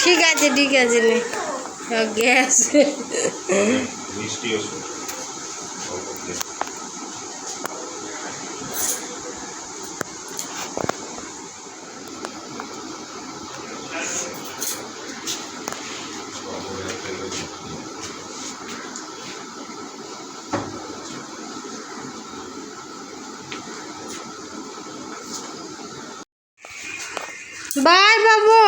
ঠিক আছে ঠিক আছে নে। গ্যাস মিষ্টি ওষুধ অল্প খেয়ে। By Babu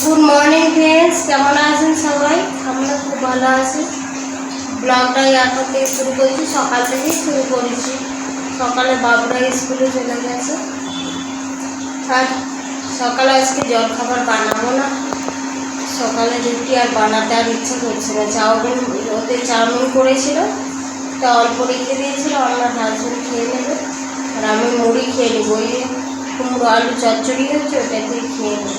good morning friends কেমন আছেন সবাই আমরা খুব ভালো আছি। ব্লগটা এখন থেকে শুরু করছি, সকাল থেকেই শুরু করেছি। সকালে বাবুরা স্কুলে চলে গেছে। আর সকালে আজকে জল খাবার বানাবো না। সকালে রুটি আর বানাতে আর ইচ্ছে করছে না। চাউমিন, ওতে চাউমিন করেছিল, তা অল্প রেখে দিয়েছিল, আমার হাজবেন্ড খেয়ে নেবে। আর আমি মুড়ি খেয়ে নেব। ওই কুমড়ো আলু চচ্চড়ি হচ্ছে ওটা দিয়ে খেয়ে নেব।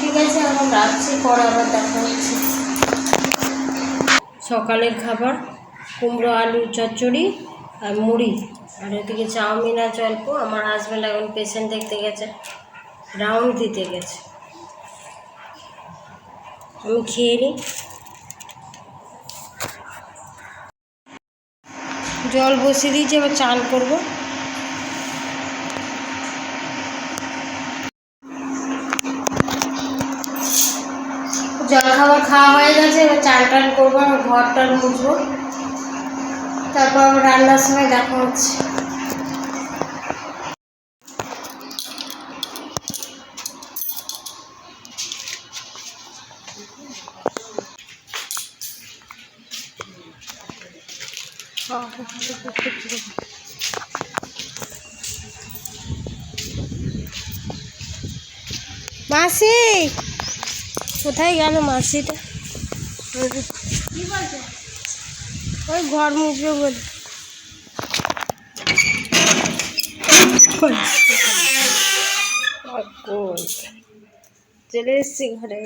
ঠিক আছে, এখন রাখছি, পরে আবার দেখা হচ্ছে। সকালের খাবার, কুমড়ো, আলু, চচ্চড়ি আর মুড়ি। আর ওদিকে চাউমিন আছে অল্প আমার হাজব্যান্ড এখন পেশেন্ট দেখতে গেছে। রাউন্ড দিতে গেছে। আমি খেয়ে নিই জল বসিয়ে দিয়েছি, এবার চান করব। জল খাবার খাওয়া হয়ে গেছে, এবার চান টান করব ঘর টর মুছবো। তারপর রান্নার সময় দেখা হচ্ছে। কোথায় গেল মাসিটা? ওই ঘর মুছবে বলে। চলে এসছি ঘরে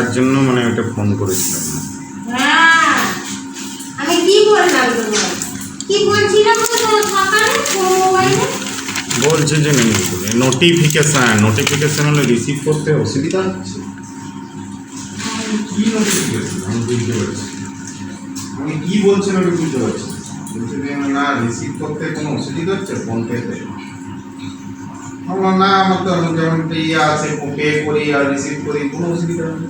আঁকার জন্য মানে ওটা ফোন করেছিলাম। হ্যাঁ। আমি কি বললাম কি বলছিলাম সকালে? মোবাইলে? বলছে যে নেই নোটিফিকেশান নোটিফিকেশান হলে রিসিভ করতে অসুবিধা হচ্ছে। কি নোটিফিকেশান আমি বুঝতে পারছি। আমি কি বলছেন আমি বুঝতে পারছি না। বলছে না রিসিভ করতে কোনো অসুবিধা হচ্ছে ফোন পেতে আমার না আমার তো যেমন ইয়ে আছে পে করি আর রিসিভ করি কোনো অসুবিধা নেই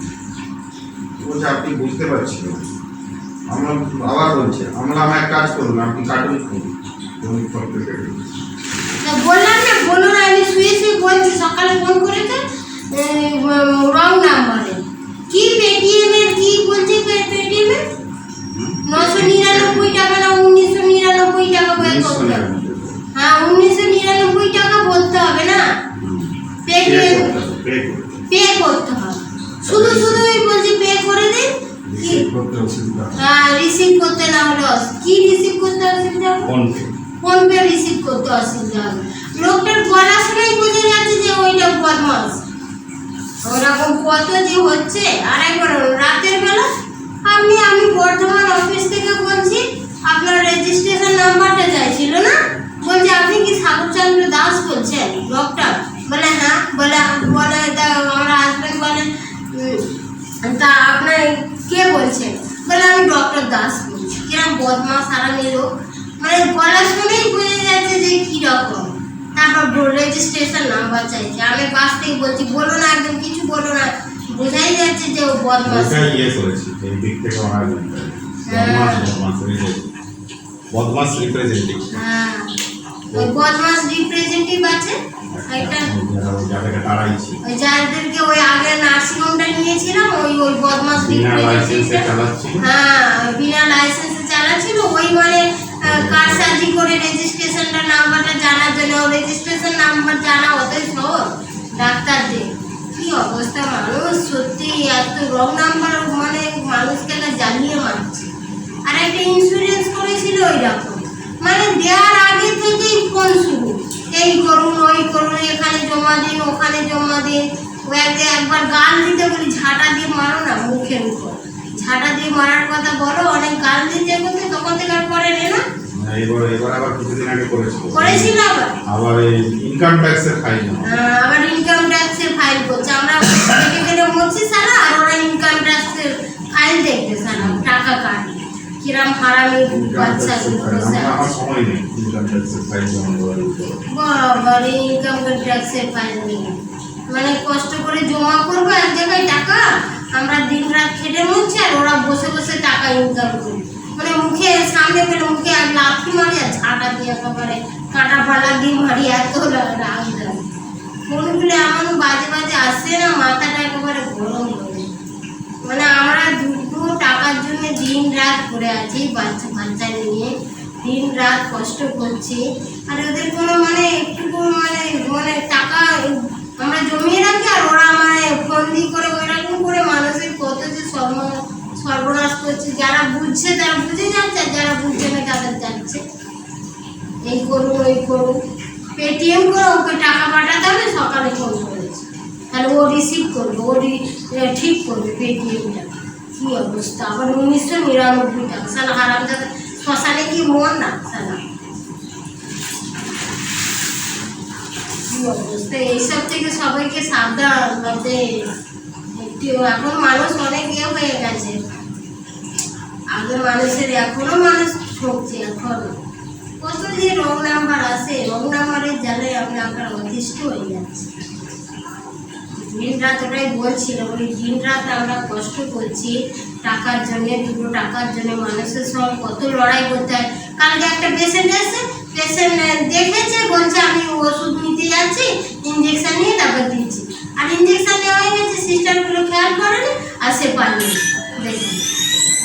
বলছে, আপনি বুঝতে পারছি না। আমরা আবার বলছে, আমরা আমার এক কাজ করুন, আপনি কার্টুন করুন বললাম না বলুন আমি শুয়ে নাম্বারটা চাইছিল না? বলছে আপনি কি সাগরচন্দ্র দাস বলছেন? ডক্টর বলে হ্যাঁ। বলে বলে আমার হাজব্যান্ড বলে তা আপনার কে বলছেন? বলে আমি ডক্টর দাস বলছি। কিরম বদমাস আরামি লোক। মানে গলা শুনেই বোঝা যাচ্ছে যে কীরকম তারপর রেজিস্ট্রেশন নাম্বার চাইছে। আমি বাস থেকে বলছি বলো না একদম কিছু বলো না। বোঝাই যাচ্ছে যে ও বদমাস। ওইটাই বদমাস রিপ্রেজেন্টেটিভ হ্যাঁ ওই বদমাস রিপ্রেজেন্টেটিভ আছে একটা যাদেরকে তাড়াইছি ওই যাদেরকে ওই আগে নিয়েছিলাম ওই ওই বদমাস বিনা রিপ্রেজেন্টেটিভ হ্যাঁ বিনা লাইসেন্সে চালাচ্ছিল ওই মানে কারসাজি করে রেজিস্ট্রেশনটা নাম্বারটা জানার জন্য রেজিস্ট্রেশন নাম্বার জানা অতই সহজ ডাক্তারদের। কি অবস্থা মানুষ সত্যি এত রং নাম্বার মানে মানুষকে না জ্বালিয়ে মারছে। আর একটা ইন্স্যুরেন্স করেছিল ওই রকম মানে দেওয়ার আগে থেকেই ফোন শুরু। এই করুন ওই করুন এখানে জমা দিন ওখানে জমা দিন। ও একদিন একবার গাল দিতে বলি ঝাঁটা দিয়ে মারো না মুখের উপর। ঝাঁটা দিয়ে মারার কথা বলো অনেক গাল দিতে বলতে তখন থেকে আর পরে নে না। আবার করেছিল। ইনকাম ট্যাক্সের আবার ইনকাম ট্যাক্সের ফাইল করছে। আমরা দেখে গেলে বলছি সালা আর ওরা ইনকাম ট্যাক্সের ফাইল দেখবে সালা টাকা কাটে কিরাম হারামি বাচ্চা সময় নেই। ইনকাম ট্যাক্সের ফাইন জমা দেওয়ার উপর। ইনকাম ট্যাক্সের ফাইল নেই। মানে কষ্ট করে জমা করব এক জায়গায় টাকা আমরা দিন রাত খেটে মরছি আর ওরা বসে বসে টাকা ইনকাম করে। মানে মুখে সামনে পেলে মুখে এক লাথি মারি আর ঝাঁটা দিয়ে একেবারে কাটা ফাটা দিয়ে মারি এত রাগ দেয় ফোনগুলো এমন বাজে বাজে আসছে না মাথাটা একেবারে গরম যায়। মানে আমরা দুটো টাকার জন্য দিন রাত করে আছি, বাচ্চা বাচ্চা নিয়ে দিন রাত কষ্ট করছি। আর ওদের কোনো মানে একটু মানে মানে টাকা আমরা জমিয়ে রাখি আর ওরা মানে ফন্দি করে ওইরকম করে মানুষের কত যে সর্ব সর্বনাশ করছে। যারা বুঝছে তারা বুঝে যাচ্ছে আর যারা বুঝছে না তাদের যাচ্ছে এই করুন ওই করুন পেটিএম করে ওকে টাকা পাঠাতে হবে, সকালে ফোন করেছে। তাহলে ও রিসিভ করবে, ও ঠিক করবে পেটিএমটা। এইসব থেকে সবাইকে সাবধান এখন মানুষ অনেক ইয়ে হয়ে গেছে। আগে মানুষের এখনও মানুষ ঠকছে এখন। কত যে রং নাম্বার আসে রং নাম্বারের জালে আমি আমরা অতিষ্ঠ হয়ে যাচ্ছি। দিন রাত ওটাই বলছিল, বলি, দিন রাত আমরা কষ্ট করছি, টাকার জন্য, দুটো টাকার জন্য, মানুষের সঙ্গে কত লড়াই করতে হয়। কালকে একটা পেশেন্ট এসে পেশেন্ট দেখেছে, বলছে, আমি ওষুধ নিতে যাচ্ছি ইঞ্জেকশন নিয়ে তারপর দিচ্ছি। আর ইঞ্জেকশন নেওয়া হয়ে গেছে সিস্টারগুলো খেয়াল করেনি, আর সে পালিয়ে দেখুন,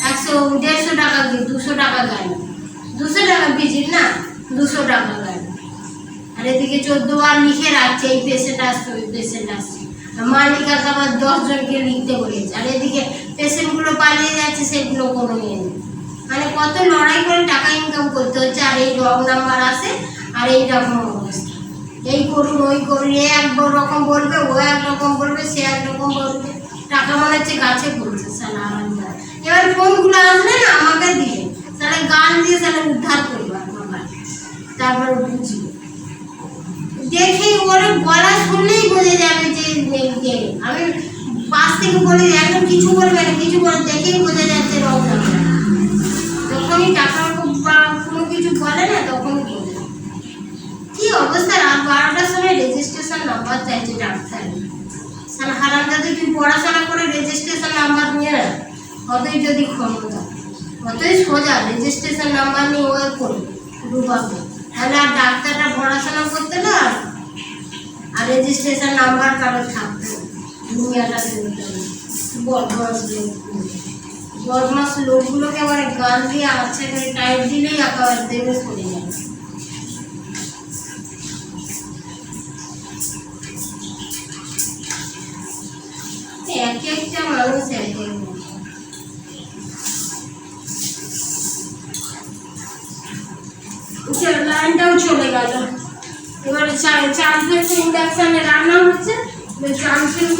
একশো, দেড়শো টাকা, দুশো টাকা গাড়ি। দুশো টাকা ভিজিট না, দুশো টাকা গাড়ি। এদিকে চোদ্দ বার লিখে রাখছে, এই পেশেন্ট আসছে, ওই পেশেন্ট আসছে। মালিক আবার দশ জনকে লিখতে বলেছে। আর এদিকে পেশেন্টগুলো পালিয়ে যাচ্ছে, সেগুলো কোনো ইয়ে নেই। মানে কত লড়াই করে টাকা ইনকাম করতে হচ্ছে, আর এই রং নাম্বার আসে, আর এই রকম অবস্থা। এই করুন, ওই করুন, এ এক রকম বলবে, ও এক রকম বলবে, সে এক রকম বলবে। টাকা মনে হচ্ছে গাছে পড়ছে সালা আরামদার এবার ফোনগুলো আসলে না আমাকে দিলে তাহলে গান দিয়ে তাহলে উদ্ধার করবে আমার তারপর বুঝবে দেখে ওর গলা শুনলেই বোঝা যাবে যে আমি পাশ থেকে বলে একদম কিছু বলবে না, কিছু বলে, দেখেই বোঝা যাচ্ছে রং নাম্বার যখনই টাকা বা কোনো কিছু বলে না যায়। কি অবস্থা? রাত বারোটার সময় রেজিস্ট্রেশন নাম্বার চাইছে ডাক্তার। হারাম যাতে তুই পড়াশোনা করে রেজিস্ট্রেশন নাম্বার নিয়ে না অতই যদি ক্ষমতা। অতই সোজা রেজিস্ট্রেশন নাম্বার নিয়ে ও করবে ডুবাবে তাহলে আর ডাক্তাররা পড়াশোনা করতে না? আর রেজিস্ট্রেশন নাম্বার কারও থাকতো। দুনিয়াটা বদমাস লোকগুলো বদমাস লোকগুলোকে আবার গান দিয়ে করে টাইট দিলেই একেবারে দেবে সরে যাবে। এক একটা মানুষ এক এক লাইনটাও চলে গেল। এবারে চাল ফেলতে ইন্ডাকশানে রান্না হচ্ছে। চাল ফেলব।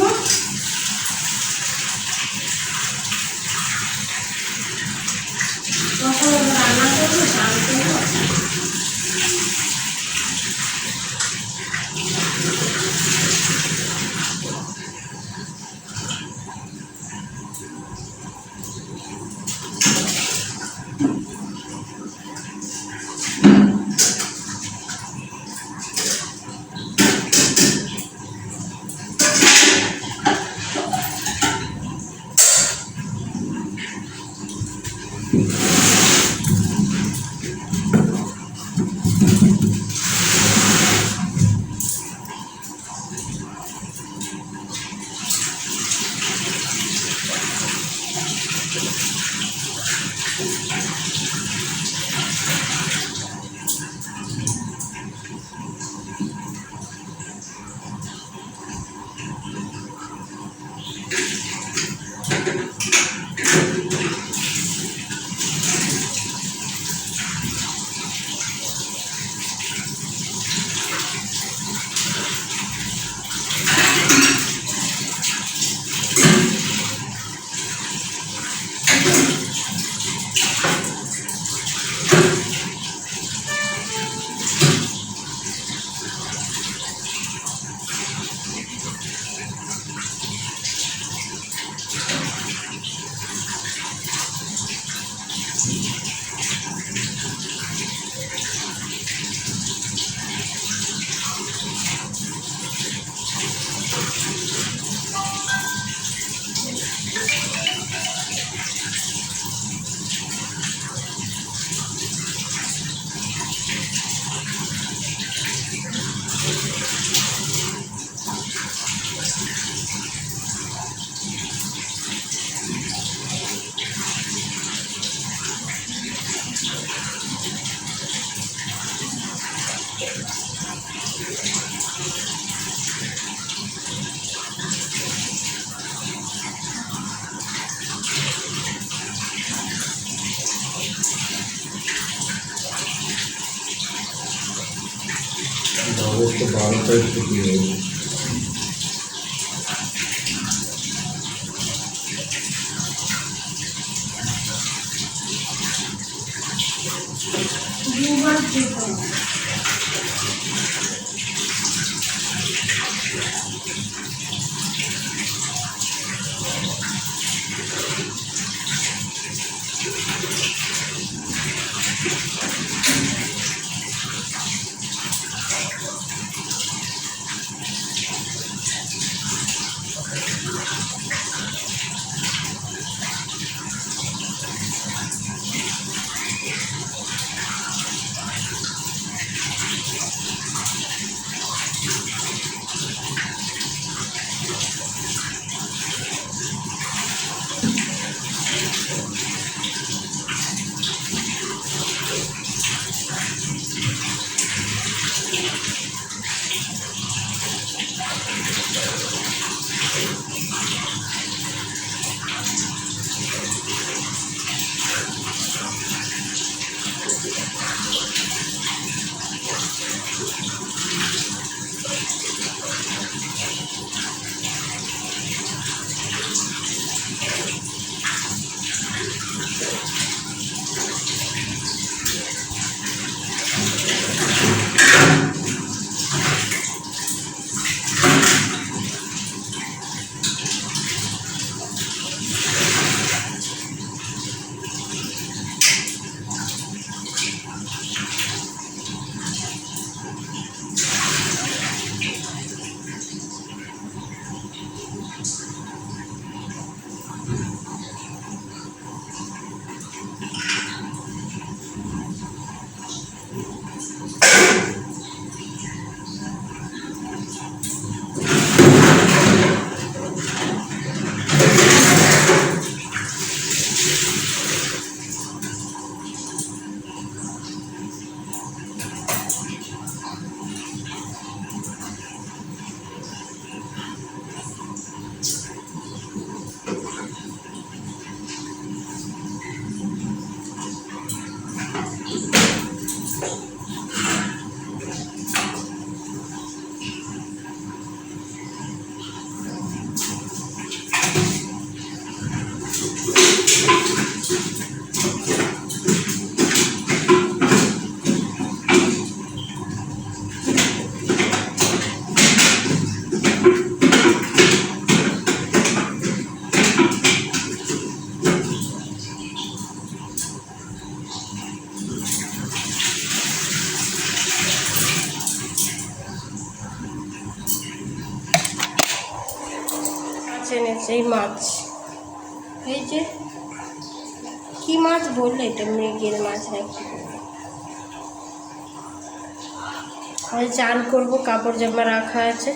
tipo. মৃগের মাছ নাকি আমি চান করব, কাপড় জামা রাখা আছে।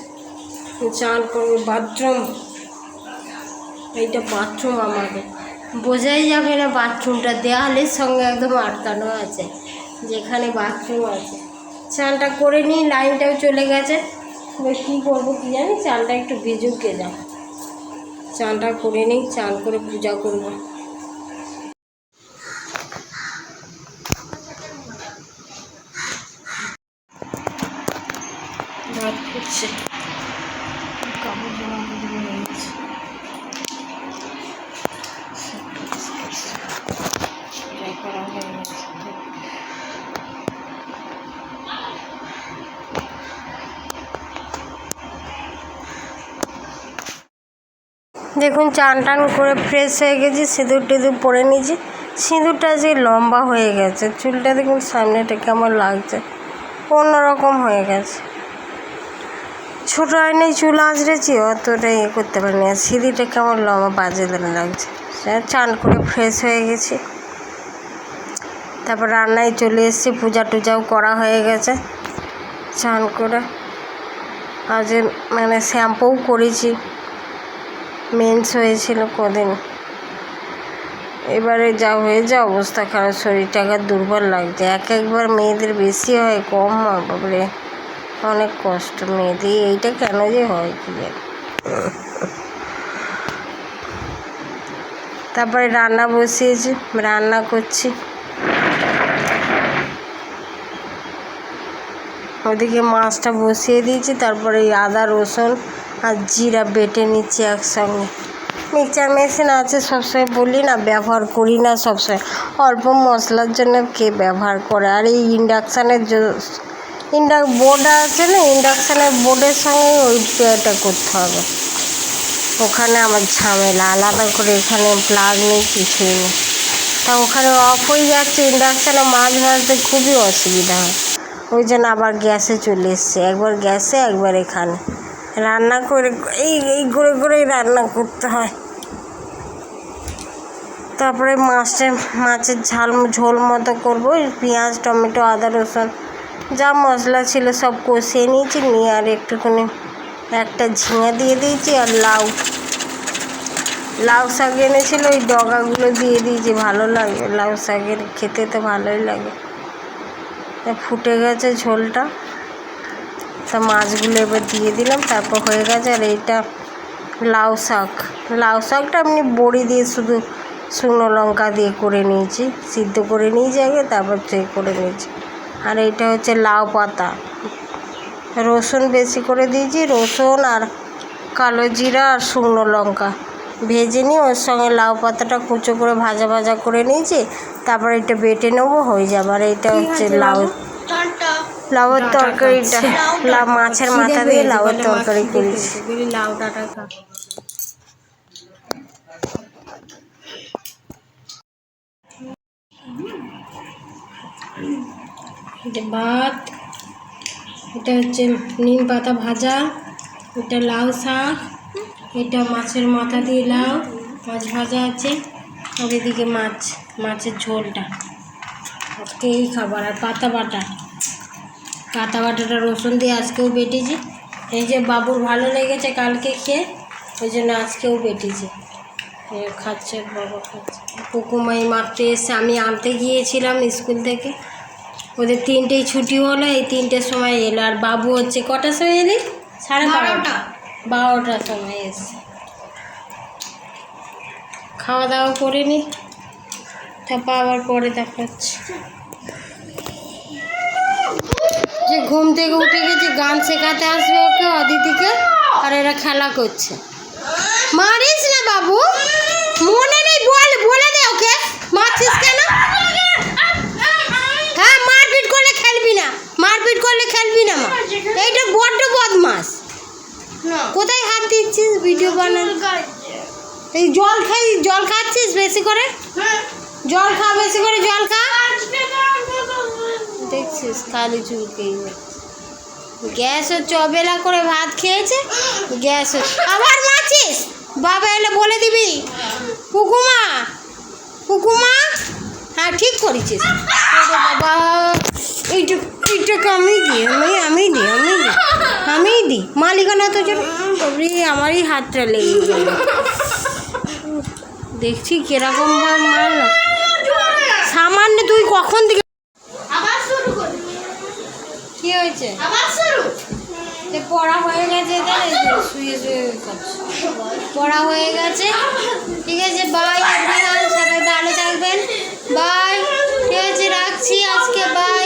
চান করব, বাথরুম। এইটা বাথরুম আমাদের। বোঝাই যাবে না বাথরুমটা দেওয়ালের সঙ্গে একদম আটকানো আছে, যেখানে বাথরুম আছে। চানটা করে নিই, লাইনটাও চলে গেছে। এবার কী করব কী জানি চালটা একটু ভিজুকে যাও চানটা করে নিই, চান করে পূজা করব ভাত ফুটছে কাপড় জামা কাপড় হয়ে গেছে যা করা হয়ে গেছে দেখুন, চান টান করে ফ্রেশ হয়ে গেছি, সিঁদুর টিঁদুর পরে নিয়েছি। সিঁদুরটা যে লম্বা হয়ে গেছে, চুলটা দেখুন সামনেটা কেমন লাগছে, অন্যরকম হয়ে গেছে। ছোটো আইনে চুল আঁচড়েছি অতটা ইয়ে করতে পারিনি, আর সিঁড়িটা কেমন লম্বা, বাজে ধরে লাগছে। চান করে ফ্রেশ হয়ে গেছি। তারপর রান্নায় চলে এসেছি, পূজা টুজাও করা হয়ে গেছে। চান করে আজ মানে শ্যাম্পুও করেছি। মেন্স হয়েছিল কদিন। এবারে যা হয়ে যা অবস্থা খারাপ, শরীরটা শরীরটাকে দুর্বল লাগছে। এক একবার মেয়েদের বেশি হয়, কম হয় বাবরে অনেক কষ্ট। মেয়েদের এইটা কেন যে হয় কি তারপরে রান্না বসিয়েছি, রান্না করছি। ওদিকে মাছটা বসিয়ে দিয়েছি, তারপরে আদা রসুন আর জিরা বেটে নিচ্ছি একসঙ্গে। মিক্সার মেশিন আছে সবসময় বলি না, ব্যবহার করি না সবসময়। অল্প মশলার জন্য কে ব্যবহার করে? আর এই ইন্ডাকশানের ইন্ডাক বোর্ড আছে না, ইন্ডাকশানের বোর্ডের সঙ্গে ওই ওইটা করতে হবে। ওখানে আমার ঝামেলা, আলাদা করে এখানে প্লাগ নেই, কিছুই নেই। তা ওখানে অফ হয়ে যাচ্ছে ইন্ডাকশানে মাছ ভাজতে খুবই অসুবিধা হয়। ওই জন্য আবার গ্যাসে চলে এসছে, একবার গ্যাসে, একবার এখানে। রান্না করে, এই এই করে করেই রান্না করতে হয়। তারপরে মাছটা মাছের ঝাল, ঝোল মতো করব। পেঁয়াজ, টমেটো, আদা, রসুন, যা মশলা ছিল সব কষিয়ে নিয়েছি। নিয়ে আর একটুখানি একটা ঝিঙে দিয়ে দিয়েছি আর লাউ। লাউ শাক এনেছিল, ওই ডগাগুলো দিয়ে দিয়েছি, ভালো লাগে। লাউ শাকের খেতে তো ভালোই লাগে। ফুটে গেছে ঝোলটা। তা মাছগুলো এবার দিয়ে দিলাম তারপর হয়ে গেছে আর এইটা লাউ শাক। লাউ শাকটা আপনি বড়ি দিয়ে শুধু শুকনো লঙ্কা দিয়ে করে নিয়েছি সিদ্ধ করে নিয়েছি আগে তারপর সে করে নিয়েছি। আর এইটা হচ্ছে লাউ পাতা। রসুন বেশি করে দিয়েছি রসুন আর কালো জিরা আর শুকনো লঙ্কা। ভেজে নিয়ে ওর সঙ্গে লাউ পাতাটা কুচো করে ভাজা ভাজা করে নিয়েছি তারপর এটা বেটে নেব হয়ে যাবে। আর এইটা হচ্ছে লাউ লাউয়ের তরকারিটা লাউ মাছের মাথা দিয়ে লাউয়ের তরকারি করেছি লাউ ডাটা এটা ভাত এটা হচ্ছে নিম পাতা ভাজা এটা লাউ শাক এটা মাছের মাথা দিয়ে লাউ মাছ ভাজা আছে আর এদিকে মাছ মাছের ঝোলটা। আজকে এই খাবার আর পাতা বাটা। পাতা বাটাটা রসুন দিয়ে আজকেও বেটেছি। এই যে বাবুর ভালো লেগেছে কালকে খেয়ে ওই জন্য আজকেও বেটেছি। খাচ্ছে বাবা খাচ্ছে। কুকুমাই মারতে এসে আমি আনতে গিয়েছিলাম স্কুল থেকে। ওদের তিনটেই ছুটি হলো এই তিনটের সময় এলো। আর বাবু হচ্ছে কটার সময় এলি? সাড়ে বারোটা। বারোটার সময় এসছে। খাওয়া দাওয়া করে নি। তারপর আবার পরে দেখাচ্ছি। যে ঘুম থেকে উঠে গেছে গান শেখাতে আসবে ওকে অদিতিকে আর এরা খেলা করছে। মারিস না বাবু মনে নেই বল বলে দে ওকে। মারছিস কেন? হ্যাঁ মারপিট করলে খেলবি না মারপিট করলে খেলবি না মা। এইটা বড্ড বদমাস। কোথায় হাত দিচ্ছিস? ভিডিও বানান। এই জল খাই জল খাচ্ছিস বেশি করে? জল খা বেশি করে জল খা। দেখছিস চুলকেই গ্যাস হচ্ছে অবেলা করে ভাত খেয়েছে? গ্যাস হচ্ছে আবার মাছিস বাবা এলে বলে দিবি। হুকুমা হুকুমা হ্যাঁ ঠিক করেছিস। বাবা, এইটা, এইটাকে আমি দিই আমি আমি দিই আমি দিই আমি দিই। মালিকানা তো ওরে আমারই হাতটা লেগে গেল। দেখছি কীরকম ভাবে মারলো। সামান্য তুই কখন থেকে হয়েছে। পড়া হয়ে গেছে শুয়ে শুয়ে পড়া হয়ে গেছে। ঠিক আছে বাই সবাই ভালো থাকবেন। বাই ঠিক আছে রাখছি আজকে বাই